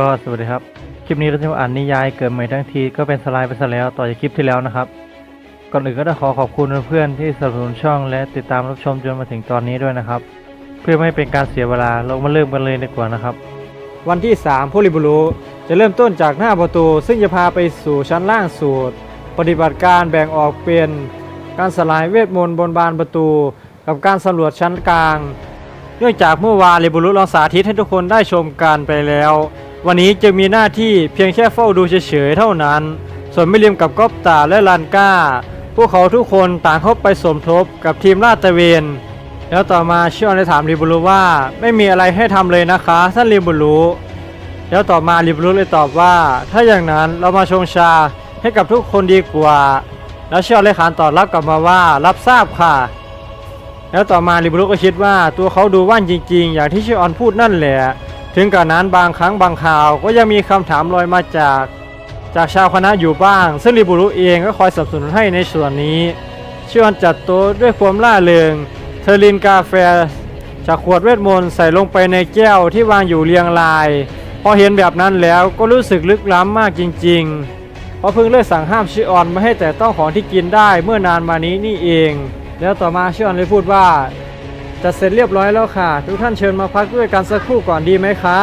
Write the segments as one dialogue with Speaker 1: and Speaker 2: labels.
Speaker 1: ก็สวัสดีครับ คลิปนี้เราจะมาอ่านนิยายเกิดใหม่ทั้งทีก็เป็นสไลด์ไปซะแล้วต่อจากคลิปที่แล้วนะครับ ก่อนอื่นก็ต้องขอขอบคุณเพื่อนๆที่สนับสนุนช่องและติดตามรับชมจนมาถึงตอนนี้ด้วยนะครับ เพื่อไม่ให้เป็นการเสียเวลาเรามาเริ่มกันเลยดีกว่านะครับ
Speaker 2: วันที่3ผู้ริบุรุจะเริ่มต้นจากหน้าประตู ซึ่งจะพาไปสู่ชั้นล่างสุดปฏิบัติการแบ่งออกเป็น การสลายเวทมนต์บนบานประตู กับการสำรวจชั้นกลาง เนื่องจากเมื่อวานริบุรุลองสาธิตให้ทุกคนได้ชมกันไปแล้ว วันนี้จะมีหน้าที่เพียงแค่เฝ้าดูเฉยๆเท่านั้น ส่วนมิลิมกับก๊อปตาและลันก้า พวกเขาทุกคนต่างเข้าไปสมทบกับทีมลาดตะเวน แล้วต่อมาชิออนได้ถามริบุรุว่าไม่มีอะไรให้ทำเลยนะคะท่านริบุรุแล้วต่อมาริบรุเลยตอบว่า ถ้าอย่างนั้นเรามาชงชาให้กับทุกคนดีกว่า แล้วเชี่ยวเลขานตอบรับกลับมาว่ารับทราบค่ะ แล้วต่อมาริบรุก็คิดว่าตัวเขาดูว่านจริง ๆ อย่างที่ชิออนพูดนั่นแหละ ถึงกระนั้นบางครั้งบางคราวก็ยังมีคำถามลอยมาจาก จากชาวคณะอยู่บ้าง ซึ่งริบุรุเองก็คอยสนับสนุนให้ในส่วนนี้ชิอนจัดโต๊ะด้วยความล่าเริง เธอลินกาแฟจากขวดเวทมนต์ใส่ลงไปในแก้วที่วางอยู่เรียงราย พอเห็นแบบนั้นแล้วก็รู้สึกลึกล้ำมากจริงๆ เพราะเพิ่งเลิกสั่งห้ามชิออนไม่ให้แต่ต้องของที่กินได้เมื่อนานมานี้นี่เอง แล้วต่อมาชิออนเลยพูดว่า จะเสร็จเรียบร้อยแล้วค่ะ ทุกท่านเชิญมาพักด้วยกันสักครู่ก่อนดีไหมคะ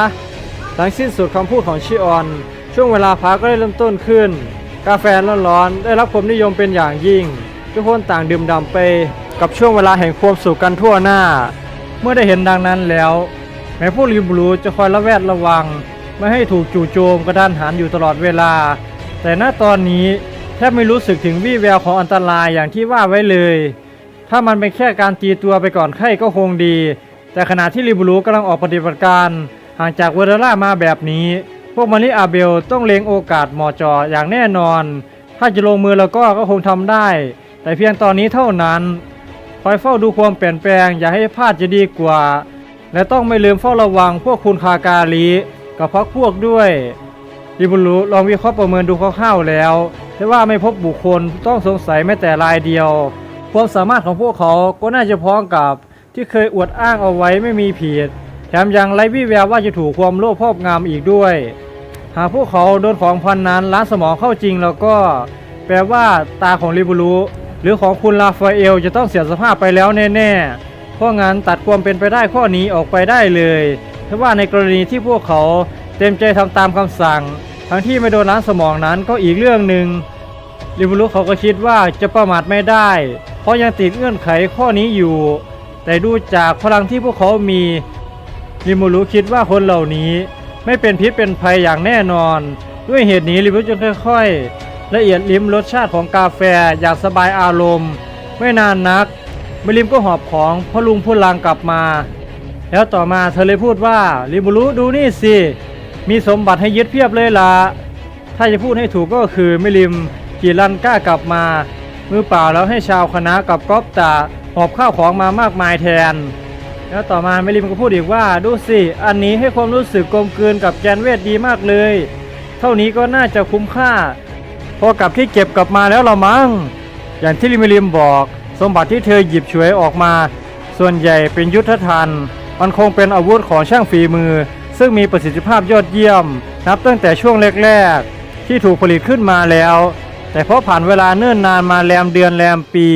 Speaker 2: หลังสิ้นสุดคำพูดของชิออน ช่วงเวลาพักก็ได้เริ่มต้นขึ้น กาแฟร้อนๆ ได้รับความนิยมเป็นอย่างยิ่ง ทุกคนต่างดื่มด่ำไป กับช่วงเวลาแห่งความสุขกันทั่วหน้า เมื่อได้เห็นดังนั้นแล้ว แม้ผู้ริบรูจะคอยระแวดระวัง ไม่ให้ถูกจู่โจมกระดานหันอยู่ตลอดเวลา แต่ณตอนนี้แทบไม่รู้สึกถึงวี่แววของอันตรายอย่างที่ว่าไว้เลย ถ้ามันเป็นแค่การตีตัวไปก่อนไข้ก็คงดี แต่ขณะที่ริบรูกำลังออกปฏิบัติการห่างจากเวเดล่ามาแบบนี้ พวกมาริอาเบลต้องเลงโอกาสหมาะเจออย่างแน่นอน ถ้าจะลงมือแล้วก็ก็คงทำได้ แต่เพียงตอนนี้เท่านั้นคอยเฝ้าดูความเปลี่ยนแปลงอย่าให้พลาดจะดีกว่า และต้องไม่ลืมเฝ้าระวังพวกคุณคาการีกับพักพวกด้วยริบุรุลองวิเคราะห์ประเมินดูคร่าวๆแล้วแต่ว่าไม่พบบุคคลต้องสงสัยแม้แต่รายเดียว ความสามารถของพวกเขาก็น่าจะพ้องกับที่เคยอวดอ้างเอาไว้ไม่มีผิด แถมยังไร้วี่แววว่าจะถูกความโลภครอบงำอีกด้วย หากพวกเขาโดนของพันนั้นล้านสมองเข้าจริงแล้วก็แปลว่าตาของริบุรุหรือของคุณลาฟาเอลจะต้องเสียสภาพไปแล้วแน่ๆ เพราะงั้นตัดความเป็นไปได้ข้อนี้ออกไปได้เลยเพราะว่าในกรณีที่พวกเขาเต็มใจทำตามคำสั่ง ทั้งที่ไม่โดนล้างสมองนั้นก็อีกเรื่องหนึ่ง ริบุรุเขาก็คิดว่าจะประมาทไม่ได้ เพราะยังติดเงื่อนไขข้อนี้อยู่ แต่ดูจากพลังที่พวกเขามีริมูรุคิดว่าคนเหล่านี้ไม่เป็นพิษเป็นภัยอย่างแน่นอน ด้วยเหตุนี้ริบุรุจึงค่อยๆ ละเอียดลิ้มรสชาติของกาแฟอย่างสบายอารมณ์ ไม่นานนักมิลิมก็หอบของพอลุงพูดลังกลับมา แล้วต่อมาเธอเลยพูดว่าริบุรุดูนี่สิมีสมบัติให้ยึดเพียบเลยล่ะถ้าจะพูดให้ถูกก็คือมิลิม กีรันกล้ากลับมา มือเปล่าแล้วให้ชาวคณะกับก๊อปตาหอบข้าวของมามากมายแทน แล้วต่อมามิลิมก็พูดอีกว่าดูสิ อันนี้ให้ความรู้สึกกลมกลืนกับแกนเวทดีมากเลย เท่านี้ก็น่าจะคุ้มค่า พอกับที่เก็บกลับมาแล้วละมั้งอย่างที่ลิมิลิมบอก สมบัติที่เธอหยิบฉวยออกมา ส่วนใหญ่เป็นยุทธทันมันคงเป็นอาวุธของช่างฝีมือ ซึ่งมีประสิทธิภาพยอดเยี่ยม นับตั้งแต่ช่วงแรกๆที่ถูกผลิตขึ้นมาแล้ว แต่เพราะผ่านเวลาเนิ่นนานมาแรมเดือนแรมปี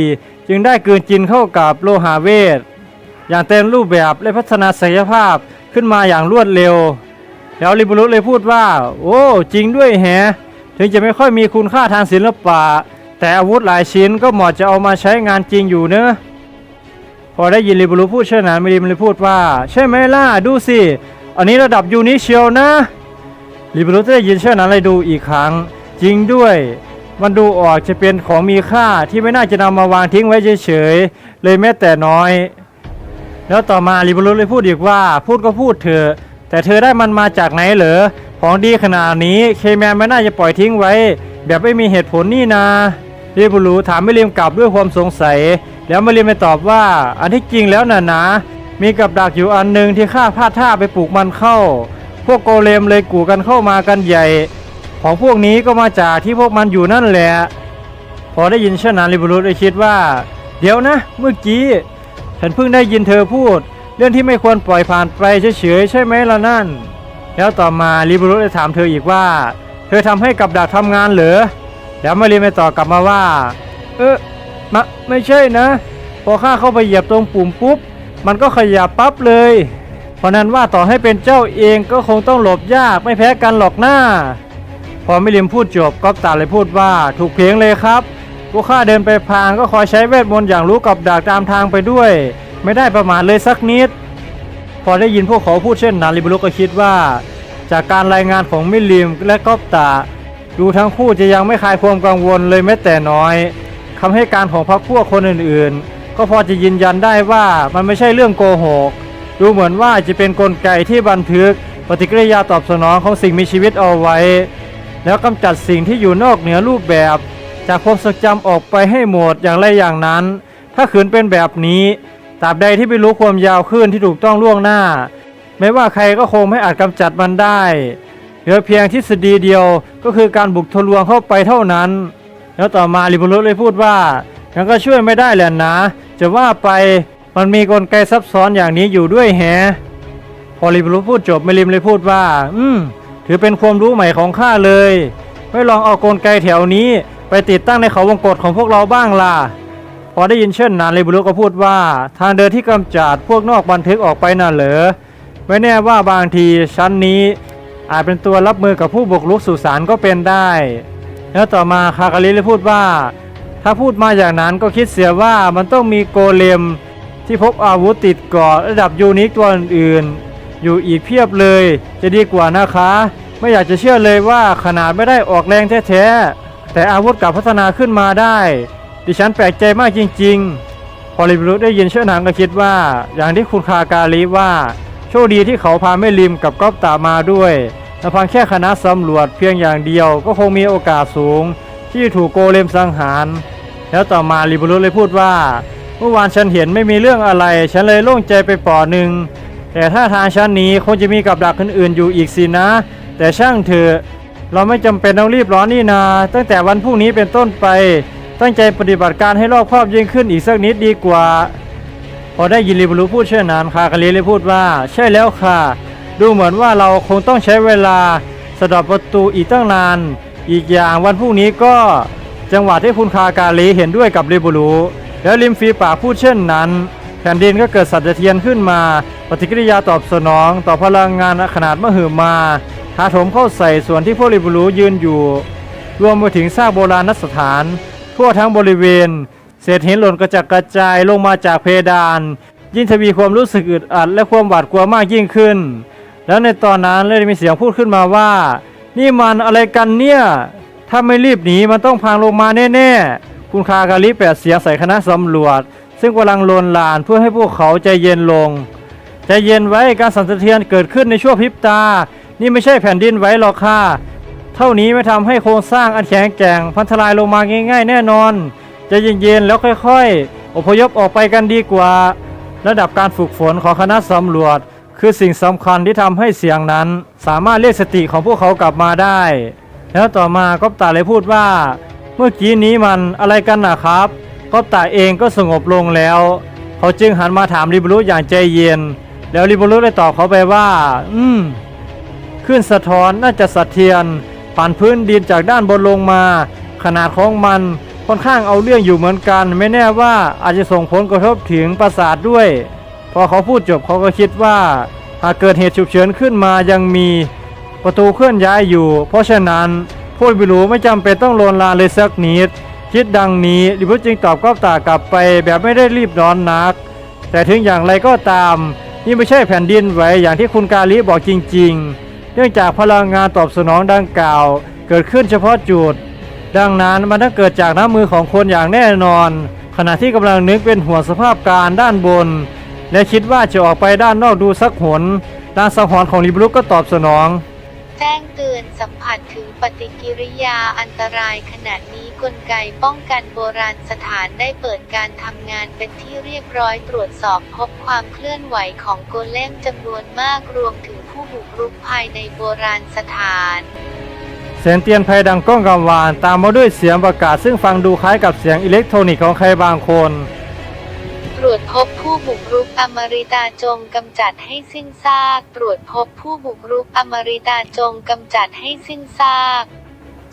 Speaker 2: จึงได้กินจินเข้ากับโลหะเวท อย่างเต็มรูปแบบและพัฒนาศักยภาพขึ้นมาอย่างรวดเร็ว แล้วริบุรุเลยพูดว่า โอ้จริงด้วยแฮะ ถึงจะไม่ค่อยมีคุณค่าทางศิลปะ แต่อาวุธหลายชิ้นก็เหมาะจะเอามาใช้งานจริงอยู่เนอะพอได้ยินริบุรุพูดเช่นนั้นมิริมเลยพูดว่า ใช่ไหมล่ะดูสิ อันนี้ระดับยูนิเชียวนะริบุรุได้ยินเช่นนั้นเลยดูอีกครั้ง จริงด้วย มันดูออกจะเป็นของมีค่าที่ไม่น่าจะนำมาวางทิ้งไว้เฉยๆ เลยแม้แต่น้อย แล้วต่อมาริบุรุเลยพูดอีกว่าพูดก็พูดเถอะแต่เธอได้มันมาจากไหนเหรอของดีขนาดนี้เคแมนไม่น่าจะปล่อยทิ้งไว้ แบบไม่มีเหตุผลนี่นาริบุรุถามไม่เลียมกลับด้วยความสงสัย แล้วไม่เลียมไปตอบว่า อันที่จริงแล้วน่ะนะ มีกับดักอยู่อันหนึ่งที่ข้าพลาดท่าไปปลูกมันเข้า พวกโกเลมเลยกูกันเข้ามากันใหญ่ ของพวกนี้ก็มาจากที่พวกมันอยู่นั่นแหละ พอได้ยินเช่นนั้นริบุรุได้คิดว่า เดี๋ยวนะ เมื่อกี้ ฉันเพิ่งได้ยินเธอพูด เรื่องที่ไม่ควรปล่อยผ่านไปเฉยๆใช่ไหมล่ะนั่น แล้วต่อมาลิบูรุได้ถามเธออีกว่า เธอทำให้กับดักทำงานเหรอแล้วมารีไม่ตอบกลับมาว่า เออมะไม่ใช่นะ พอข้าเข้าไปเหยียบตรงปุ่มปุ๊บ มันก็ขยับปั๊บเลย เพราะนั้นว่าต่อให้เป็นเจ้าเองก็คงต้องหลบยากไม่แพ้กันหรอกหน้า พอมิลิมพูดจบก๊อฟตาเลยพูดว่าถูกเพลงเลยครับพวกข้าเดินไปพางก็คอยใช้เวทมนต์อย่างรู้กับดักตามทางไปด้วย ไม่ได้ประมาทเลยสักนิด พอได้ยินพวกเขาพูดเช่นนั้นลิบรุก็คิดว่า จากการรายงานของมิลิมและก๊อฟตาดูทั้งคู่จะยังไม่คลายความกังวลเลยแม้แต่น้อยคำให้การของพรรคพวกคนอื่นๆ ก็พอจะยืนยันได้ว่ามันไม่ใช่เรื่องโกหก ดูเหมือนว่าจะเป็นนกลไกที่บันทึกปฏิกิริยาตอบสนองของสิ่งมีชีวิตเอาไว้ แล้วกำจัดสิ่งที่อยู่นอกเหนือรูปแบบ จากความทรงจำออกไปให้หมดอย่างไรอย่างนั้น ถ้าขืนเป็นแบบนี้ตราบใดที่ไม่รู้ความยาวขึ้นที่ถูกต้องล่วงหน้า ไม่ว่าใครก็คงไม่อาจกำจัดมันได้เหลือเพียงทฤษฎีเดียวก็คือการบุกทะลวงเข้าไปเท่านั้น แล้วต่อมาลิบุรุเลยพูดว่ายังก็ช่วยไม่ได้แหละนะ จะว่าไปมันมีกลไกซับซ้อนอย่างนี้อยู่ด้วยแฮะพอลิบุรุพูดจบเมลิมเลยพูดว่า อืม ถือเป็นความรู้ใหม่ของข้าเลย ไม่ลองเอากลไกแถวนี้ ไปติดตั้งในเขาวงกตของพวกเราบ้างล่ะ พอได้ยินเช่นนั้นเลบุรุก็พูดว่า ทางเดินที่กำจัดพวกนอกบันทึกออกไปน่ะเหรอ ไม่แน่ว่าบางทีชั้นนี้ อาจเป็นตัวรับมือกับผู้บุกรุกสุสานก็เป็นได้ แล้วต่อมาคาคาริเลยพูดว่า ถ้าพูดมาอย่างนั้นก็คิดเสียว่ามันต้องมีโกเลมที่พกอาวุธติดกราะระดับยูนิคตัวอื่น อยู่อีกเพียบเลย จะดีกว่านะคะ ไม่อยากจะเชื่อเลยว่าขนาดไม่ได้ออกแรงแท้ๆแต่อาวุธกลับพัฒนาขึ้นมาได้ ดิฉันแปลกใจมากจริง ๆ พอลิบรุได้ยินเชื่อหนังก็คิดว่า อย่างที่คุณคากาลีว่า โชคดีที่เขาพาแม่ริมกับก๊อฟตามาด้วยแต่พียงแค่คณะสำรวจเพียงอย่างเดียวก็คงมีโอกาสสูง ที่ถูกโกเลมสังหาร แล้วต่อมาลิบรุเลยพูดว่า เมื่อวานฉันเห็นไม่มีเรื่องอะไร ฉันเลยโล่งใจไปปอหนึ่ง แต่ถ้าทางชั้นนี้คงจะมีกับดักอื่นๆอยู่อีกสินะ แต่ช่างเถอะเราไม่จำเป็นต้องรีบร้อนนี่นา ตั้งแต่วันพรุ่งนี้เป็นต้นไป ตั้งใจปฏิบัติการให้รอบครอบยิ่งขึ้นอีกสักนิดดีกว่า พอได้ยินลิบรูพูดเช่นนั้นคาคาลีเลยพูดว่า ใช่แล้วค่ะ ดูเหมือนว่าเราคงต้องใช้เวลาสะดอกประตูอีกตั้งนาน อีกอย่างวันพรุ่งนี้ก็จังหวะที่คุณคากาลีเห็นด้วยกับลิบรูแล้วริมฝีปากพูดเช่นนั้น แผ่นดินก็เกิดสั่นสะเทือนขึ้นมา ปฏิกิริยาตอบสนองต่อพลังงานขนาดมหึมาถาโถมเข้าใส่ส่วนที่พวกลิบรูยืนอยู่ รวมไปถึงซากโบราณสถาน ทั่วทั้งบริเวณ เศษหินหล่นกระจัดกระจายลงมาจากเพดาน ยิ่งทวีความรู้สึกอึดอัดและความหวาดกลัวมากยิ่งขึ้น แล้วในตอนนั้นเลยมีเสียงพูดขึ้นมาว่า นี่มันอะไรกันเนี่ย ถ้าไม่รีบหนีมันต้องพังลงมาแน่ๆคุณคากาลิแปดเสียงใส่คณะสำรวจ ซึ่งกำลังลนลานเพื่อให้พวกเขาใจเย็นลง ใจเย็นไว้การสั่นสะเทือนเกิดขึ้นในช่วงพริบตา นี่ไม่ใช่แผ่นดินไหวหรอกค่ะ เท่านี้ไม่ทำให้โครงสร้างอันแข็งแกร่งพันทลายลงมาง่าย ๆ แน่นอน ใจเย็นๆแล้วค่อยๆ อพยพออกไปกันดีกว่า ระดับการฝึกฝนของคณะสำรวจ คือสิ่งสำคัญที่ทำให้เสียงนั้น สามารถเรียกสติของพวกเขากลับมาได้ แล้วต่อมาก๊อปตาเลยพูดว่า เมื่อกี้นี้มันอะไรกันนะครับ ก๊อปตาเองก็สงบลงแล้ว เขาจึงหันมาถามริบรุอย่างใจเย็น แล้วริบรุได้ตอบเขาไปว่า อืมขึ้นสะท้อนน่าจะสะเทือนผ่านพื้นดินจากด้านบนลงมา ขนาดของมันค่อนข้างเอาเรื่องอยู่เหมือนกัน ไม่แน่ว่าอาจจะส่งผลกระทบถึงประสาทด้วย พอเขาพูดจบเขาก็คิดว่า หากเกิดเหตุฉุกเฉินขึ้นมายังมีประตูเคลื่อนย้ายอยู่ เพราะฉะนั้นผู้บิรูไม่จำเป็นต้องโลนลานเลยสักนิด คิดดังนี้ลิบุจึงตอบกอบตากลับไปแบบไม่ได้รีบร้อนนัก แต่ถึงอย่างไรก็ตาม นี่ไม่ใช่แผ่นดินไหวอย่างที่คุณกาลีบอกจริง ๆ เนื่องจากพลังงานตอบสนองดังกล่าว เกิดขึ้นเฉพาะจุด ดังนั้นมันต้องเกิดจากน้ำมือของคนอย่างแน่นอน ขณะที่กำลังนึกเป็นหัวสภาพการด้านบน และคิดว่าจะออกไปด้านนอกดูสักหนด้านสังหรณ์ของลิบลุกก็ตอบสนอง
Speaker 3: แจ้งเตือนสัมผัสถึงปฏิกิริยาอันตรายขณะนี้ กลไกป้องกันโบราณสถานได้เปิดการทำงานเป็นที่เรียบร้อยตรวจสอบพบความเคลื่อนไหวของโกเลมจำนวนมากรวมถึงผู้บุกรุกภายในโบราณสถาน
Speaker 2: เสียงเตียนภัยดังก้องกังวาน ตามมาด้วยเสียงประกาศซึ่งฟังดูคล้ายกับเสียงอิเล็กทรอนิกส์ของใครบางคน
Speaker 3: รตรวจพบผู้บุกรุกอมริตาจงกำจัดให้สิ้นซาก ตรวจพบผู้บุกรุกอมริตาจงกำจัดให้สิ้นซาก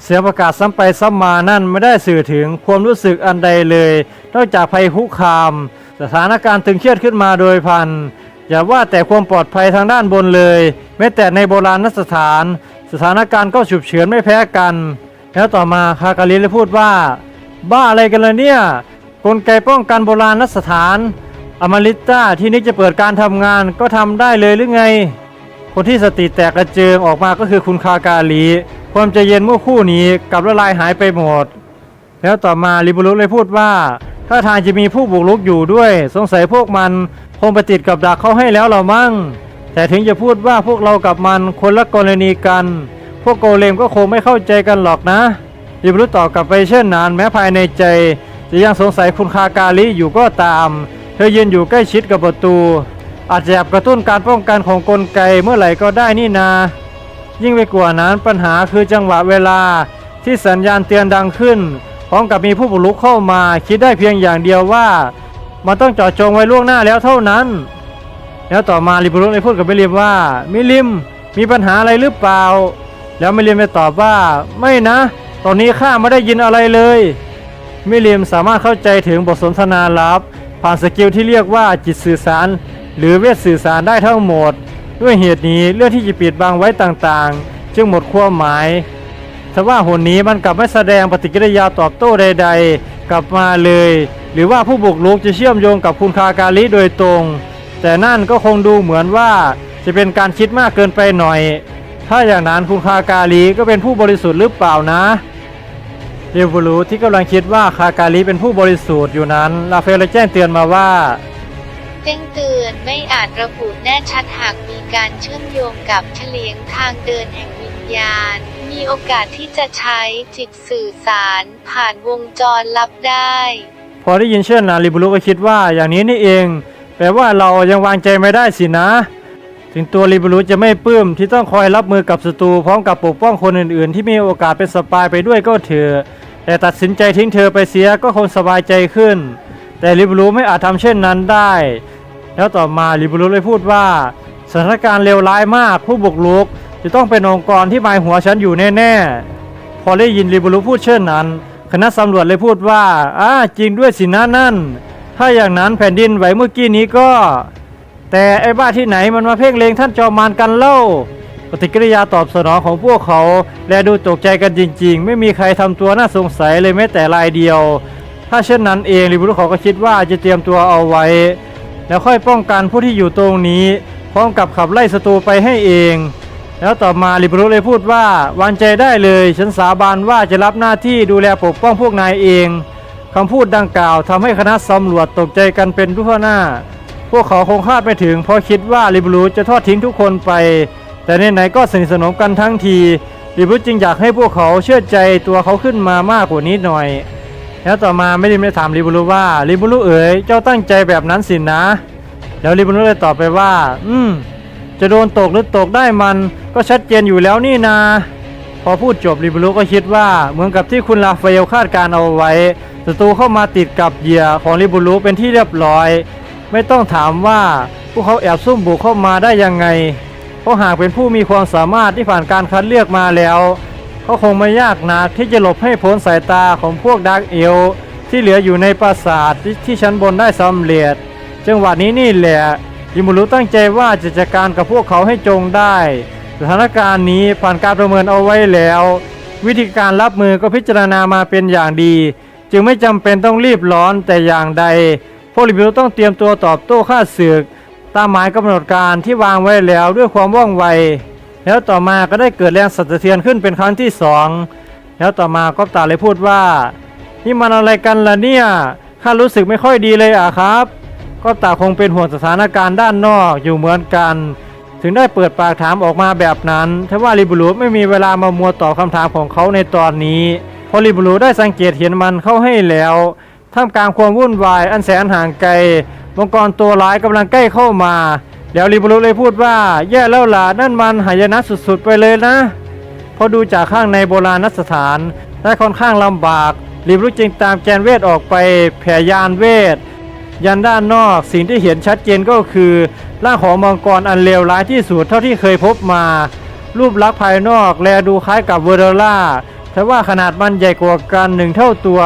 Speaker 2: เสียงประกาศซ้ำไปซ้ำมานั่นไม่ได้สื่อถึงความรู้สึกอันใดเลย นอกจากภัยคุกคาม สถานการณ์ตึงเครียดขึ้นมาโดยพัน อย่าว่าแต่ความปลอดภัยทางด้านบนเลย แม้แต่ในโบราณสถาน สถานการณ์ก็ฉุบเฉินไม่แพ้กัน แล้วต่อมาคากาลิเลยพูดว่า บ้าอะไรกันล่ะเนี่ยกลไกป้องกันโบราณสถาน อมริต้าที่นึกจะเปิดการทำงานก็ทำได้เลยหรือไง คนที่สติแตกกระเจิงออกมาก็คือคุณคากาลี ความใจเย็นเมื่อคู่นี้กลับละลายหายไปหมด แล้วต่อมาริบุรุเลยพูดว่า ถ้าทางจะมีผู้บุกรุกอยู่ด้วย สงสัยพวกมันคงไปติดกับดักเขาให้แล้วเรามั่ง แต่ถึงจะพูดว่าพวกเรากับมันคนละกรณีกัน พวกโกเลมก็คงไม่เข้าใจกันหรอกนะริบุรุตอบกลับไปเช่นนั้นแม้ภายในใจ จะยังสงสัยคุณคากาลีอยู่ก็ตาม เธอยืนอยู่ใกล้ชิดกับประตู อาจจะกระตุ้นการป้องกันของกลไกเมื่อไหร่ก็ได้นี่นา ยิ่งไปกว่านั้นปัญหาคือจังหวะเวลาที่สัญญาณเตือนดังขึ้น พร้อมกับมีผู้บุกรุกเข้ามาคิดได้เพียงอย่างเดียวว่า มันต้องเจาะจงไว้ล่วงหน้าแล้วเท่านั้น แล้วต่อมาลิบุรุกได้พูดกับมิลิมว่ามิลิมมีปัญหาอะไรหรือเปล่า แล้วมิลิมได้ตอบว่า ไม่นะ ตอนนี้ข้าไม่ได้ยินอะไรเลยมิลิมสามารถเข้าใจถึงบทสนทนาลับ ผ่านสกิลที่เรียกว่าจิตสื่อสาร หรือเวทสื่อสารได้ทั้งหมด ด้วยเหตุนี้เรื่องที่จะปิดบังไว้ต่างๆ จึงหมดความหมายแต่ว่าหนนี้มันกลับไม่แสดงปฏิกิริยาตอบโต้ใด ๆ กลับมาเลย หรือว่าผู้บุกรุกจะเชื่อมโยงกับคุณคาการิโดยตรง แต่นั่นก็คงดูเหมือนว่าจะเป็นการคิดมากเกินไปหน่อย ถ้าอย่างนั้นคุณคาการิก็เป็นผู้บริสุทธิ์หรือเปล่านะเรวูรูที่กำลังคิดว่าคาการิเป็นผู้บริสุทธิ์อยู่นั้นลาเฟลเลยแจ้งเตือนมาว่า
Speaker 3: จ้งเตือนไม่อาจระบุแน่ชัดหากมีการเชื่อมโยงกับเฉลียงทางเดินแห่งวิญญาณ มีโอกาสที่จะใช้จิตสื่อสารผ่านวงจรลับได้
Speaker 2: พอได้ยินเช่นนั้นริบุรุก็คิดว่าอย่างนี้นี่เอง แปลว่าเรายังวางใจไม่ได้สินะ ถึงตัวริบุรุจะไม่ปลื้มที่ต้องคอยรับมือกับศัตรูพร้อมกับปกป้องคนอื่น ๆ ที่มีโอกาสเป็นสปายไปด้วยก็เถอะแต่ตัดสินใจทิ้งเธอไปเสียก็คงสบายใจขึ้น แต่ริบุรุไม่อาจทำเช่นนั้นได้ แล้วต่อมาริบุรุเลยพูดว่าสถานการณ์เลวร้ายมากผู้บุกรุก จะต้องเป็นองค์กรที่หมายหัวฉันอยู่แน่ๆ พอได้ยินริบุรุพูดเช่นนั้น คณะสำรวจเลยพูดว่าอ้าจริงด้วยสินะนั่น ถ้าอย่างนั้นแผ่นดินไหวเมื่อกี้นี้ก็ แต่ไอ้บ้าที่ไหนมันมาเพ่งเลงท่านจอมารกันเล่าปฏิกิริยาตอบสนองของพวกเขา และดูตกใจกันจริง ๆ ไม่มีใครทำตัวน่าสงสัยเลยแม้แต่รายเดียว ถ้าเช่นนั้นเองริบุรุเขาก็คิดว่าจะเตรียมตัวเอาไว้ แล้วค่อยป้องกันผู้ที่อยู่ตรงนี้ พร้อมกับขับไล่ศัตรูไปให้เอง แล้วต่อมาลิบรุเลยพูดว่าวางใจได้เลย ฉันสาบานว่าจะรับหน้าที่ดูแลปกป้องพวกนายเองคำพูดดังกล่าวทำให้คณะสำรวจตกใจกันเป็นทั่วหน้า พวกเขาคงคาดไม่ถึง เพราะคิดว่าลิบรุจะทอดทิ้งทุกคนไป แต่ไหนๆก็สนิทสนมกันทั้งทีลิบรุจึงอยากให้พวกเขาเชื่อใจตัวเขาขึ้นมามากกว่านี้หน่อย แล้วต่อมาไม่ได้ไม่ถามลิบุรุว่าลิบุรุเอ๋ยเจ้าตั้งใจแบบนั้นสินะ แล้วลิบุรุเลยตอบไปว่า อืมจะโดนตกหรือตกได้มันก็ชัดเจนอยู่แล้วนี่นา พอพูดจบลิบุรุก็คิดว่าเหมือนกับที่คุณลาฟาเอลคาดการเอาไว้ศัตรูเข้ามาติดกับเหยื่อของลิบุรุเป็นที่เรียบร้อย ไม่ต้องถามว่าพวกเขาแอบซุ่มบุกเข้ามาได้ยังไง เพราะหากเป็นผู้มีความสามารถที่ผ่านการคัดเลือกมาแล้ว ก็คงไม่ยากนักที่จะหลบให้พ้นสายตาของพวกดักเอลที่เหลืออยู่ในปราสาทที่ที่ชั้นบนได้สำเร็จจังหวะนี้นี่แหละยิมุรุตั้งใจว่าจะจัดการกับพวกเขาให้จงได้ สถานการณ์นี้ผ่านการประเมินเอาไว้แล้ว วิธีการรับมือก็พิจารณามาเป็นอย่างดี จึงไม่จำเป็นต้องรีบร้อนแต่อย่างใดพวกลิบิโรต้องเตรียมตัวตอบโต้ข้าศึก ตามหมายกำหนดการที่วางไว้แล้วด้วยความว่องไว แล้วต่อมาก็ได้เกิดแรงสั่นสะเทือนขึ้นเป็นครั้งที่สองแล้วต่อมาก็ตาเลยพูดว่า นี่มันอะไรกันล่ะเนี่ยข้ารู้สึกไม่ค่อยดีเลยอะครับ ก็ตาคงเป็นห่วงสถานการณ์ด้านนอกอยู่เหมือนกัน ถึงได้เปิดปากถามออกมาแบบนั้นทว่าลิบูรุไม่มีเวลามามัวตอบคำถามของเขาในตอนนี้พอลิบูรุได้สังเกตเห็นมันเข้าให้แล้วท่ามกลางความวุ่นวายอันแสนห่างไกลมังกรตัวร้ายกำลังใกล้เข้ามา แล้วลิบูรุเลยพูดว่า แย่แล้วล่ะนั่นมันหายนะสุดๆไปเลยนะเพราะดูจากข้างในโบราณสถานได้ค่อนข้างลำบากลิบรุจึงตามแกนเวทออกไปแผ่ยานเวท ยันด้านนอกสิ่งที่เห็นชัดเจนก็คือร่างของมังกรอันเลวร้ายที่สุดเท่าที่เคยพบมา รูปลักษณ์ภายนอกแลดูคล้ายกับเวอร์เดล่าแต่ว่าขนาดมันใหญ่กว่ากันหนึ่งเท่าตัว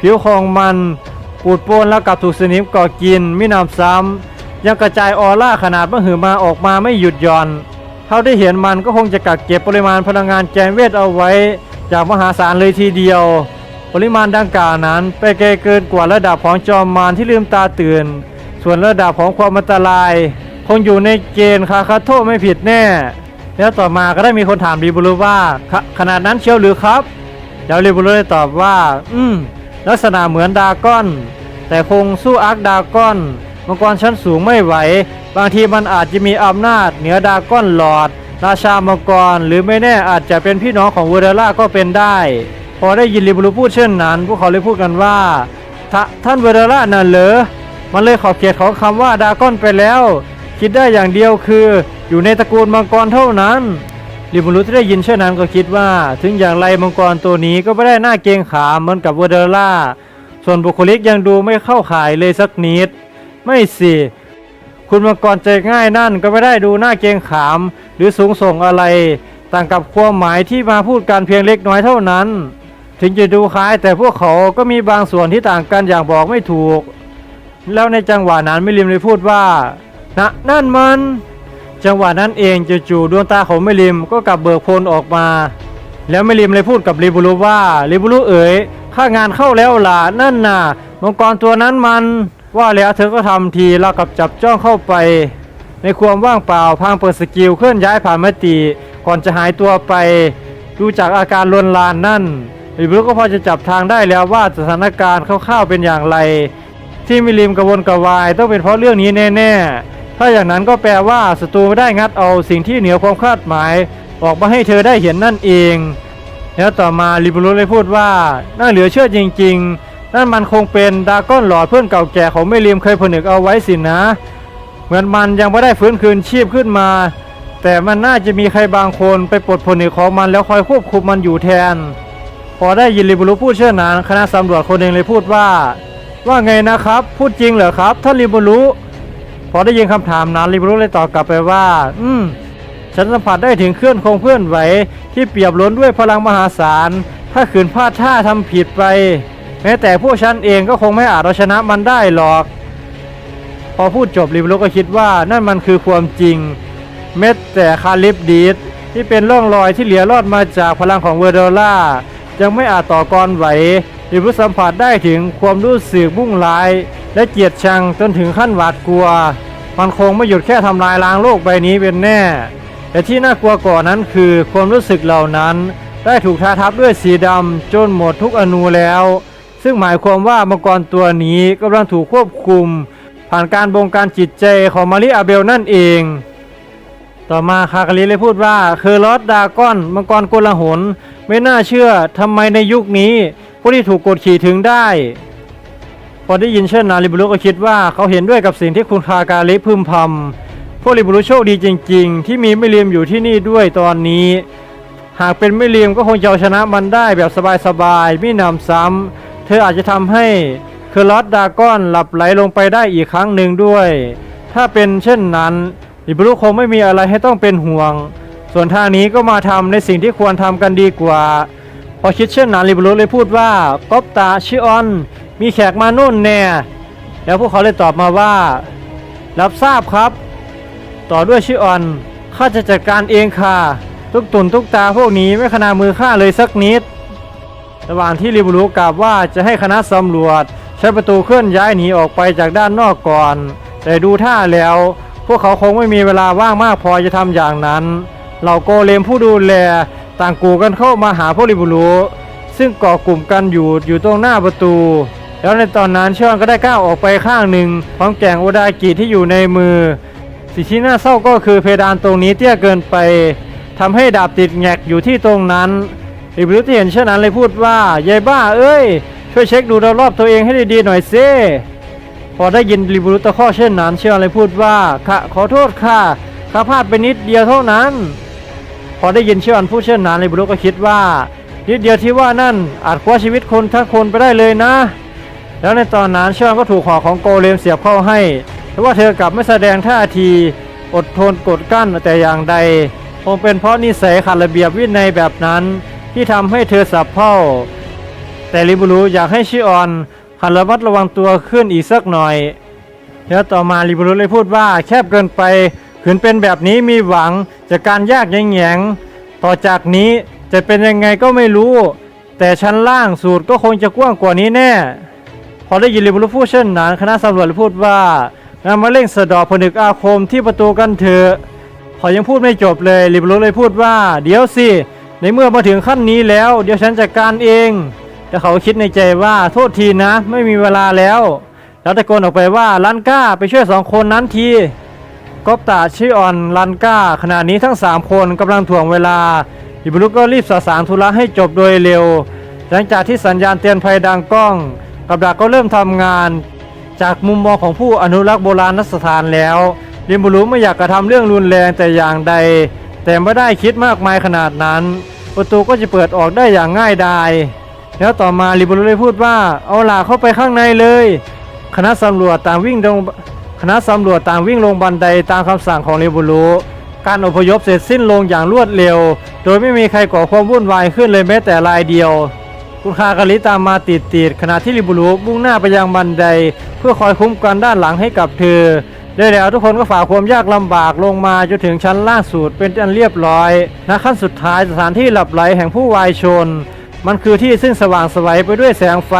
Speaker 2: ผิวของมันปูดโปนแล้วกับถูกสนิมก่อกินมินำซ้ำ ยังกระจายออร่าขนาดมหึมาออกมาไม่หยุดหย่อน เท่าที่เห็นมันก็คงจะกักเก็บปริมาณพลังงานแกนเวทเอาไว้อย่างมหาศาลเลยทีเดียว ปริมาณดังกล่าวนั้นไปไกเกินกว่าระดับของจอมมารที่ลืมตาตื่น ส่วนระดับของความอันตราย คงอยู่ในเกณฑ์คาคาโทไม่ผิดแน่ แล้วต่อมาก็ได้มีคนถามรีบูรุว่าขนาดนั้นเชียวหรือครับ แล้วรีบูรุได้ตอบว่า อืมลักษณะเหมือนดาก้อน แต่คงสู้อาร์คดาก้อน มังกรชั้นสูงไม่ไหว บางทีมันอาจจะมีอำนาจเหนือดาก้อนหลอด ราชามังกรหรือไม่แน่อาจจะเป็นพี่น้องของเวเดล่าก็เป็นได้ พอได้ยินริบลูพูดเช่นนั้น พวกเขาเลยพูดกันว่าทท่านเวเดล่านั่นเหรอมันเลยขอบเขตของคำว่าดาก้อนไปแล้ว คิดได้อย่างเดียวคือ อยู่ในตระกูลมังกรเท่านั้นริบุรุที่ได้ยินเช่นนั้นก็คิดว่า ถึงอย่างไรมังกรตัวนี้ก็ไม่ได้น่าเกงขามเหมือนกับเวเดล่าส่วนบุคลิกยังดูไม่เข้าข่ายเลยสักนิด ไม่สิคุณมังกรใจง่ายนั่นก็ไม่ได้ดูหน่าเกงขาม หรือสูงส่งอะไร ต่างกับความหมายที่มาพูดกันเพียงเล็กน้อยเท่านั้น ถึงจะดูคล้ายแต่พวกเขาก็มีบางส่วนที่ต่างกันอย่างบอกไม่ถูก แล้วในจังหวะนั้นมิลิมเลยพูดว่านะนั่นมัน จังหวะนั้นเองจู่ๆดวงตาของมิลิมก็กลับเบิกโพลออกมา แล้วมิลิมเลยพูดกับลิบูรุว่าลิบูรุเอ๋ยข้างานเข้าแล้วล่ะนั่นน่ะมังกรตัวนั้นมัน ว่าแล้วเธอก็ทำทีแล้วกับจับจ้องเข้าไป ในความว่างเปล่าพางเปิดสกิลเคลื่อนย้ายผ่านมติก่อนจะหายตัวไป ดูจากอาการลวนลานนั่นลิบูรุก็พอจะจับทางได้แล้วว่าสถานการณ์คร่าวๆเป็นอย่างไร ที่มิลิมกระวนกระวาย ต้องเป็นเพราะเรื่องนี้แน่ๆ ถ้าอย่างนั้นก็แปลว่าศัตรูไม่ได้งัดเอาสิ่งที่เหนือความคาดหมาย ออกมาให้เธอได้เห็นนั่นเอง แล้วต่อมาลิบูรุเลยพูดว่าน่าเหลือเชื่อจริง ๆ นั่นมันคงเป็นดาก้อนหลอดเพื่อนเก่าแก่ของมิลิมเคยผนึกเอาไว้สินะ เหมือนมันยังไม่ได้ฟื้นคืนชีพขึ้นมา แต่มันน่าจะมีใครบางคนไปปลดผนึกของมันแล้วคอยควบคุมมันอยู่แทน พอได้ยินลิบูรุพูดเช่นนั้นคณะสำรวจคนหนึ่งเลยพูดว่า ว่าไงนะครับ พูดจริงเหรอครับท่านลิบูรุพอได้ยินคำถามนั้นลิบูรุเลยตอบกลับไปว่า อืมฉันสัมผัสได้ถึงเคลื่อนคงเพื่อนไหวที่เปียบล้นด้วยพลังมหาศาล ถ้าขืนพลาดท่าทำผิดไป แม้แต่พวกฉันเองก็คงไม่อาจเอาชนะมันได้หรอก พอพูดจบลิบโลก็คิดว่านั่นมันคือความจริงเม็ดแต่คาลิปดีดที่เป็นร่องรอยที่เหลือรอดมาจากพลังของเวอร์โดล่ายังไม่อาจต่อกรไหวลิบรู้สัมผัสได้ถึงความรู้สึกมุ่งร้าย และเกียดชังจนถึงขั้นหวาดกลัว มันคงไม่หยุดแค่ทำลายล้างโลกใบนี้เป็นแน่ แต่ที่น่ากลัวกว่านั้นคือความรู้สึกเหล่านั้น ได้ถูกทาทับด้วยสีดำจนหมดทุกอนูแล้ว ซึ่งหมายความว่ามังกรตัวนี้กำลังถูกควบคุม ผ่านการบงการจิตใจของมาริอาเบลนั่นเอง ต่อมาคาคาริเลยพูดว่าเคือลอสดาก้อนมังกรกลาหลไม่น่าเชื่อทำไมในยุคนี้ผู้ที่ถูกกดขี่ถึงได้พอได้ยินเช่นนั้นลิบูรุก็คิดว่าเขาเห็นด้วยกับสิ่งที่คุณคาการิพึมพำพวกลิบูรุโชคดีจริง ๆ ที่มีไม่เลียมอยู่ที่นี่ด้วยตอนนี้ หากเป็นไม่เลียมก็คงจะเอาชนะมันได้แบบสบายๆไม่นำซ้ำ เธออาจจะทำให้เคอร์ลอสดาก้อนหลับไหลลงไปได้อีกครั้งหนึ่งด้วย ถ้าเป็นเช่นนั้นลิบรุคงไม่มีอะไรให้ต้องเป็นห่วง ส่วนทางนี้ก็มาทำในสิ่งที่ควรทำกันดีกว่า พอคิดเช่นนั้นลิบรุเลยพูดว่ากอปตาชิออน มีแขกมาโน่นแน่ แล้วพวกเขาเลยตอบมาว่า รับทราบครับ ต่อด้วยชิออนข้าจะจัดการเองค่ะ ทุกตุนทุกตาพวกนี้ไม่ขนามือข้าเลยสักนิด ระหว่างที่ริบูรุกล่าวว่าจะให้คณะสำรวจ ใช้ประตูเคลื่อนย้ายหนีออกไปจากด้านนอกก่อน แต่ดูท่าแล้ว พวกเขาคงไม่มีเวลาว่างมากพอจะทำอย่างนั้น เหล่าโกเลมผู้ดูแลต่างกูกันเข้ามาหาพวกริบูรุซึ่งเกาะกลุ่มกันอยู่อยู่ตรงหน้าประตู แล้วในตอนนั้นเชอนก็ได้ก้าวออกไปข้างหนึ่งพร้อมแกงโอดากิที่อยู่ในมือสิ่งที่น่าเศร้าก็คือเพดานตรงนี้เตี้ยเกินไปทำให้ดาบติดแงกอยู่ที่ตรงนั้น อิบรุที่เห็นเช่นนั้นเลยพูดว่ายายบ้าเอ้ย ช่วยเช็คดูรอบๆตัวเองให้ดีๆหน่อยซิพอได้ยินลิบรุตะข้อเช่นนั้นเชื่อเลยพูดว่าข้าขอโทษค่ะข้าพลาดไปนิดเดียวเท่านั้น พอได้ยินเชื่ออันพูดเช่นนั้นลิบรุก็คิดว่า นิดเดียวที่ว่านั่นอาจคว้าชีวิตคนทั้งคนไปได้เลยนะ แล้วในตอนนั้นเชิออนก็ถูกหอกของโกเลมเสียบเข้าให้แต่ว่าเธอกลับไม่แสดงท่าทีอดทนกดกั้นแต่อย่างใดคงเป็นเพราะนิสัยขาดระเบียบวินัยแบบนั้น ที่ทำให้เธอสับเพ่า แต่ริบูรุอยากให้ชิออนหันระมัดระวังตัวขึ้นอีกสักหน่อย แล้วต่อมาริบูรุเลยพูดว่าแคบเกินไปขืนเป็นแบบนี้มีหวังจากการยากแยงต่อจากนี้จะเป็นยังไงก็ไม่รู้ แต่ชั้นล่างสูตรก็คงจะกว้างกว่านี้แน่ พอได้ยินริบูรุพูดเช่นนั้นคณะสำรวจเลยพูดว่างั้นมาเร่งสะดอผนึกอาคมที่ประตูกันเถอะเขายังพูดไม่จบเลยริบูรุเลยพูดว่า เดี๋ยวสิ ในเมื่อมาถึงขั้นนี้แล้ว เดี๋ยวฉันจัดการเอง แต่เขาคิดในใจว่าโทษทีนะ ไม่มีเวลาแล้ว แล้วตะโกนออกไปว่าลันก้าไปช่วยสองคนนั้นทีกอบตาชิออนลันก้าขณะนี้ทั้งสามคนกำลังถ่วงเวลาอิบุรุก็รีบสะสางธุระให้จบโดยเร็ว หลังจากที่สัญญาณเตือนภัยดังก้อง กับดักก็เริ่มทำงาน จากมุมมองของผู้อนุรักษ์โบราณสถานแล้วริมบุรุไม่อยากกระทำเรื่องรุนแรงแต่อย่างใด แต่ไม่ได้คิดมากมายขนาดนั้น ประตูก็จะเปิดออกได้อย่างง่ายดาย แล้วต่อมาริบุรุเลยพูดว่าเอาล่ะเข้าไปข้างในเลย คณะสำรวจต่างวิ่งลงคณะสำรวจต่างวิ่งลงบันไดตามคำสั่งของริบุรุการอพยพเสร็จสิ้นลงอย่างรวดเร็ว โดยไม่มีใครก่อความวุ่นวายขึ้นเลยแม้แต่รายเดียว คุณคากาลิตามมาติดติดๆขณะที่ริบุรุมุ่งหน้าไปยังบันได เพื่อคอยคุ้มกันด้านหลังให้กับเธอ ได้แล้วทุกคนก็ฝ่าความยากลำบากลงมาจนถึงชั้นล่างสุดเป็นอันเรียบร้อยณขั้นสุดท้ายสถานที่หลับไหลแห่งผู้วายชน มันคือที่ซึ่งสว่างไสวัยไปด้วยแสงไฟ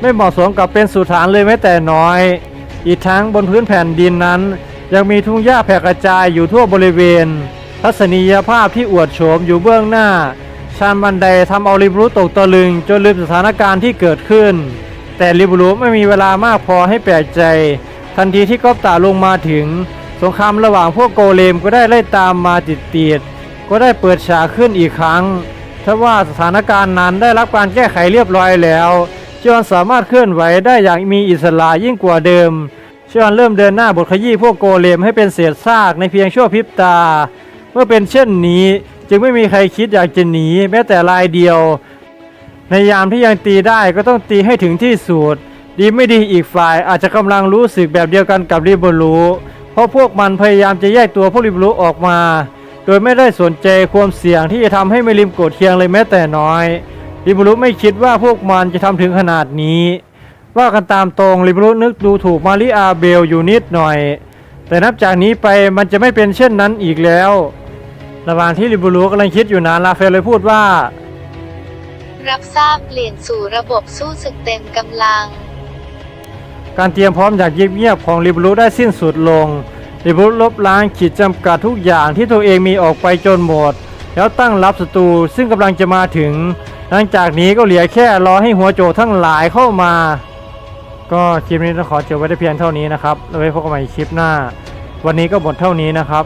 Speaker 2: ไม่เหมาะสมกับเป็นสุสานเลยแม้แต่น้อย อีกทั้งบนพื้นแผ่นดินนั้น ยังมีทุ่งหญ้าแผ่กระจายอยู่ทั่วบริเวณ ทัศนียภาพที่อวดโฉมอยู่เบื้องหน้าชานบันไดทำเอาริบรุตกตะลึงจนลืมสถานการณ์ที่เกิดขึ้น แต่ริบรุไม่มีเวลามากพอให้แปลกใจ ทันทีที่ก๊อปตาลงมาถึง สงครามระหว่างพวกโกเลมก็ได้ไล่ตามมาติดติดๆก็ได้เปิดฉากขึ้นอีกครั้งทว่าสถานการณ์นั้นได้รับการแก้ไขเรียบร้อยแล้วจอนสามารถเคลื่อนไหวได้อย่างมีอิสระยิ่งกว่าเดิมจอนเริ่มเดินหน้าบทขยี้พวกโกเลมให้เป็นเศษซากในเพียงชั่วพริบตา เมื่อเป็นเช่นนี้จึงไม่มีใครคิดอยากจะหนีแม้แต่รายเดียว ในยามที่ยังตีได้ก็ต้องตีให้ถึงที่สุด ดีไม่ดีอีกฝ่ายอาจจะกำลังรู้สึกแบบเดียวกันกับริบรูเพราะพวกมันพยายามจะแยกตัวพวกริบรูออกมา โดยไม่ได้สนใจความเสี่ยงที่จะทำให้ไม่ริมโกรธเคียงเลยแม้แต่น้อยริบรูไม่คิดว่าพวกมันจะทำถึงขนาดนี้ ว่ากันตามตรงริบรูนึกดูถูกมาริอาเบลอยู่นิดหน่อย แต่นับจากนี้ไปมันจะไม่เป็นเช่นนั้นอีกแล้วระหว่างที่ริบูรูกำลังคิดอยู่นานลาเฟลเลยพูดว่า
Speaker 3: รับทราบเปลี่ยนสู่ระบบสู้ศึกเต็มกำลัง
Speaker 2: การเตรียมพร้อมอย่างเงียบๆของริบรูได้สิ้นสุดลงริบรูลบล้างขีดจำกัดทุกอย่างที่ตัวเองมีออกไปจนหมด แล้วตั้งรับศัตรูซึ่งกำลังจะมาถึง หลังจากนี้ก็เหลือแค่รอให้หัวโจทั้งหลายเข้ามา ก็คลิปนี้ต้องขอจบไว้ได้เพียงเท่านี้นะครับแล้วไว้พบกันใหม่คลิปหน้า วันนี้ก็หมดเท่านี้นะครับ